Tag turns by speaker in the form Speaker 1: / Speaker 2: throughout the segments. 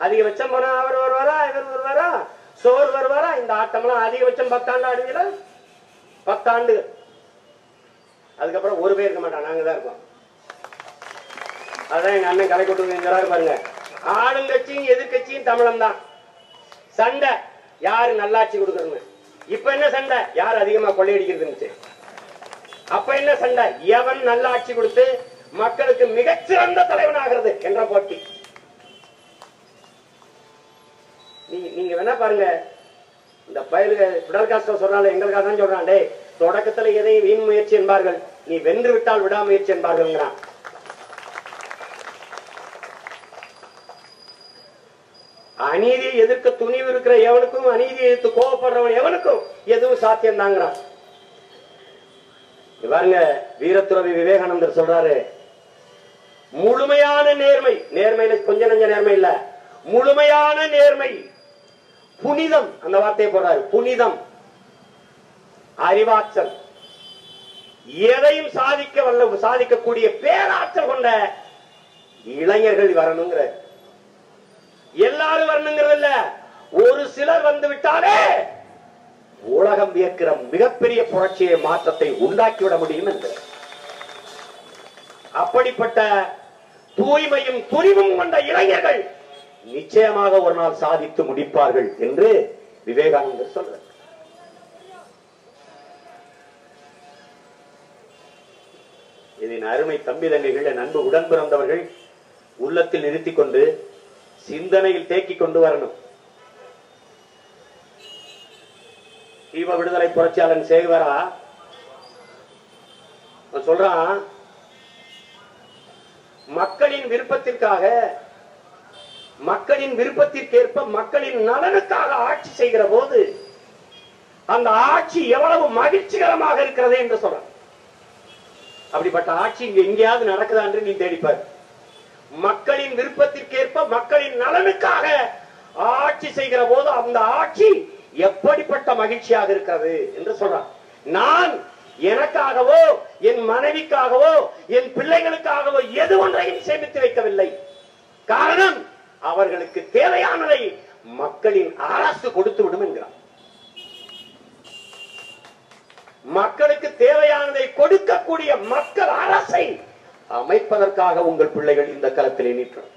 Speaker 1: அதிகபட்சம் போனா அவர் வருவாரா இவர் வருவாரா சோர் வருவாரா இந்த ஆட்டம்லாம் அதிகபட்சம் பத்தாண்டு ஆடுவீங்களா? பத்தாண்டு. அதுக்கப்புறம் ஒரு பேர் இருக்க மாட்டான் நாங்க தான் இருக்கோம் அதான் எங்க அண்ணன் கலை கொட்டுங்கிறாரு பாருங்க. ஆளுங்கட்சியும் எதிர்கட்சியும் தமிழம் தான் சண்டை. யாரு நல்லாட்சி கொடுக்கறது இப்ப என்ன சண்டை? யார் அதிகமா கொள்ளையடிக்கிறது அப்ப என்ன சண்டை? எவன் நல்லாட்சி கொடுத்து மக்களுக்கு மிகச்சிறந்த தலைவன் ஆகிறது என்ற போட்டி. நீங்க நீங்க வேணா பாருங்க. இந்த பயலுக பிடல் சொல்றாங்க எங்களுக்காக தான் சொல்றான். டே தொடக்கத்துல எதையும் வீண் முயற்சி என்பார்கள். நீ வென்று விட்டால் விடாமுயற்சி என்பார்கள்ங்கிறான். அநீதியை எதிர்க்க துணிவு இருக்கிற எவனுக்கும் அநீதியை எதிர்த்து கோவப்படுறவன் எவனுக்கும் எதுவும் சாத்தியம் தாங்கிறான் பாருங்க வீரத்துறவி விவேகானந்தர் சொல்றாரு முழுமையான நேர்மை நேர்மையில கொஞ்ச நஞ்ச நேர்மை இல்ல. முழுமையான நேர்மை புனிதம் அந்த வார்த்தையை போடுறாரு. புனிதம். அறிவாற்றல். எதையும் சாதிக்க வல்ல சாதிக்கக்கூடிய பேராற்றல் கொண்ட இளைஞர்கள் வரணுங்கிற எல்லாரும் வரணுங்கிறது இல்ல. ஒரு சிலர் வந்து விட்டாலே உலகம் வியக்கிற மிகப்பெரிய புரட்சியை மாற்றத்தை உண்டாக்கிவிட முடியும் என்று. அப்படிப்பட்ட தூய்மையும் துணிவும் கொண்ட இளைஞர்கள் நிச்சயமாக ஒரு நாள் சாதித்து முடிப்பார்கள் என்று விவேகானந்தர் சொல்றார். இதன் அருமை தம்பி தங்கைகள் நண்பு உடன் பிறந்தவர்கள் உள்ளத்தில் நிறுத்திக் கொண்டு சிந்தனையில் தேக்கிக் கொண்டு வரணும். தீப விடுதலை புரட்சியாளன் சேகுவரா சொல்றான் மக்களின் விருப்பத்திற்காக மக்களின் விருப்பத்திற்கேற்ப மக்களின் நலனுக்காக ஆட்சி செய்கிற போது அந்த ஆட்சி எவ்வளவு மகிழ்ச்சிகரமாக இருக்கிறது என்று சொல்றான் அப்படிப்பட்ட ஆட்சி இங்க எங்கேயாவது நடக்குதா என்று நீ தேடிப்பார். மக்களின் விருப்பத்திற்கேற்ப மக்களின் நலனுக்காக ஆட்சி செய்கிற போது அந்த ஆட்சி எப்படிப்பட்ட மகிழ்ச்சியாக இருக்கிறது என்று சொல்றான் நான் எனக்காகவோ என் மனைவிக்காகவோ என் பிள்ளைகளுக்காகவோ எது ஒன்றையும் சேமித்து வைக்கவில்லை. காரணம் அவர்களுக்கு தேவையானதை மக்களின் அரசு கொடுத்து விடும் என்கிறார். மக்களுக்கு தேவையானதை கொடுக்கக்கூடிய மக்கள் அரசை அமைப்பதற்காக உங்கள் பிள்ளைகள் இந்த களத்திலே நிற்கும்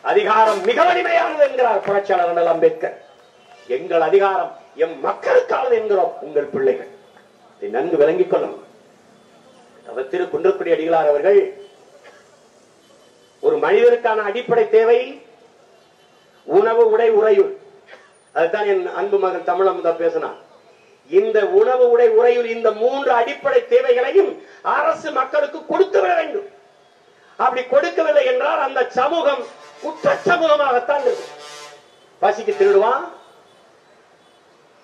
Speaker 1: அதிகாரம் மிக வலிமையானது என்கிறார் புரட்சியாளர் அண்ணல் அம்பேத்கர். எங்கள் அதிகாரம் எம் மக்களுக்கானது என்கிறோம் உங்கள் பிள்ளைகள். இதை நன்கு விளங்கிக் கொள்ளணும். அவர் திரு குன்றக்குடி அடிகளார் அவர்கள் ஒரு மனிதருக்கான அடிப்படை தேவை உணவு உடை உறையுள் அதுதான் என் அன்பு மகன் தமிழமுதா பேசினான். இந்த உணவு உடை உறையுள் இந்த மூன்று அடிப்படை தேவைகளையும் அரசு மக்களுக்கு கொடுத்து விட வேண்டும். அப்படி கொடுக்கவில்லை என்றால் அந்த சமூகம் குற்ற சமூகமாகத்தான் இருக்கும். பசிக்கு திருடுவான்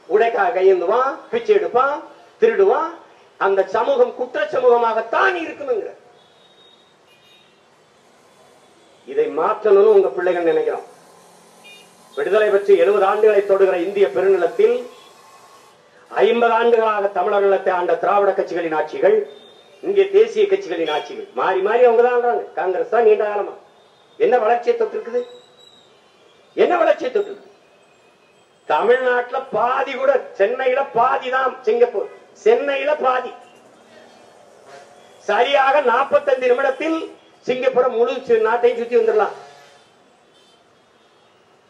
Speaker 1: உடைக்காக கையேந்துவான் பிச்சை எடுப்பான் திருடுவான். அந்த சமூகம் குற்ற சமூகமாகத்தான் இருக்கணுங்கிற இதை மாற்றணும்னு உங்க பிள்ளைகள் நினைக்கிறோம் விடுதலை பெற்று எழுபது ஆண்டுகளை தொடுகிற இந்திய பெருநிலத்தில் ஐம்பது ஆண்டுகளாக தமிழர் நிலத்தை ஆண்ட திராவிட கட்சிகளின் ஆட்சிகள் இங்கே தேசிய கட்சிகளின் ஆட்சிகள். மாறி மாறி அவங்க தான் காங்கிரஸ் தான் நீண்ட காலமா. என்ன வளர்ச்சியை தொட்டு இருக்குது என்ன வளர்ச்சியை தொட்டு தமிழ்நாட்டில் தமிழ்நாட்டுல பாதி கூட சென்னையில பாதி தான் சிங்கப்பூர். சென்னையில பாதி. சரியாக 45 நிமிடத்தில் சிங்கப்பூரம் முழு நாட்டையும் சுத்தி வந்துடலாம்.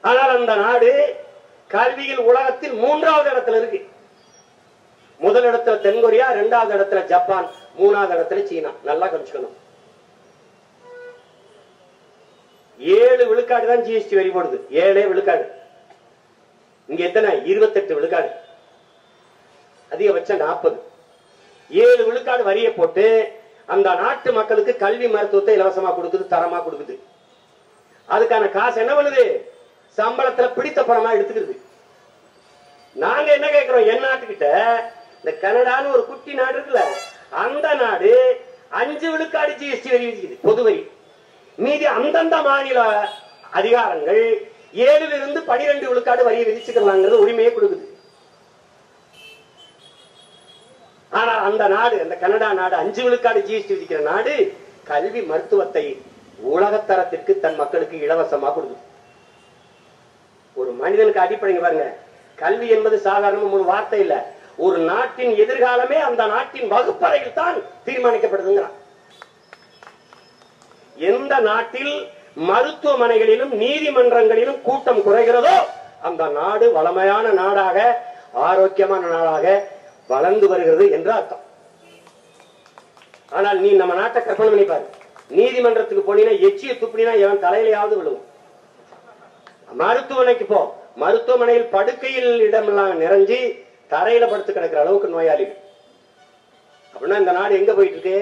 Speaker 1: ஆனால் அந்த நாடு கல்வியில் உலகத்தில் மூன்றாவது இடத்துல இருக்கு. முதல் இடத்துல தென்கொரியா இரண்டாவது இடத்துல ஜப்பான் மூணாவது இடத்துல சீனா. நல்லா கணிச்சுக்கணும் ஏழு விழுக்காடு தான் ஜிஎஸ்டி வரி போடுது. ஏழே விழுக்காடு. இங்க எத்தனை? இருபத்தெட்டு விழுக்காடு. அதிகபட்சம் நாற்பது. ஏழு விழுக்காடு வரியை போட்டு அந்த நாட்டு மக்களுக்கு கல்வி மருத்துவத்தை இலவசமா கொடுக்குது தரமா கொடுக்குது. அதுக்கான காசு என்ன பண்ணுது? சம்பளத்துல பிடித்த பணமா எடுத்துக்கிறது. நாங்க என்ன கேட்கிறோம் என் நாட்டுக்கிட்ட இந்த கனடான்னு ஒரு குட்டி நாடு இருக்குல்ல அந்த நாடு அஞ்சு விழுக்காடு ஜிஎஸ்டி வரி விதிக்குது பொது வரி. மீதி அந்தந்த மாநில அதிகாரங்கள் ஏழுல இருந்து பனிரெண்டு விழுக்காடு வரியை விதிச்சுக்கலாங்கிறது உரிமையை கொடுக்குது. ஆனா அந்த நாடு அந்த கனடா நாடு அஞ்சு விழுக்காடு ஜிஎஸ்டி விதிக்கிற நாடு கல்வி மருத்துவத்தை உலகத்தரத்திற்கு தன் மக்களுக்கு இலவசமா கொடுக்குது. ஒரு மனிதனுக்கு அடிப்படைங்க பாருங்க. கல்வி என்பது சாதாரண ஒரு வார்த்தை இல்ல. ஒரு நாட்டின் எதிர்காலமே அந்த நாட்டின் வகுப்பறையில் தான் தீர்மானிக்கப்படுதுங்கிறான். எந்த நாட்டில் மருத்துவமனைகளிலும் நீதிமன்றங்களிலும் கூட்டம் குறைகிறதோ அந்த நாடு வளமையான நாடாக ஆரோக்கியமான நாடாக வளர்ந்து வருகிறது என்று அர்த்தம். ஆனால் நீ நம்ம நாட்டை கற்பனை பண்ணி பாரு. நீதிமன்றத்துக்கு போனீங்கன்னா எச்சிய துப்பினா எவன் தலையிலையாவது விழுவும் மருத்துவமனைக்கு போ. மருத்துவமனையில் படுக்கையில் இடமெல்லாம் நிறைஞ்சி தரையில படுத்து கிடக்கிற அளவுக்கு நோயாளிகள் அப்படின்னா இந்த நாடு எங்க போயிட்டு இருக்கு?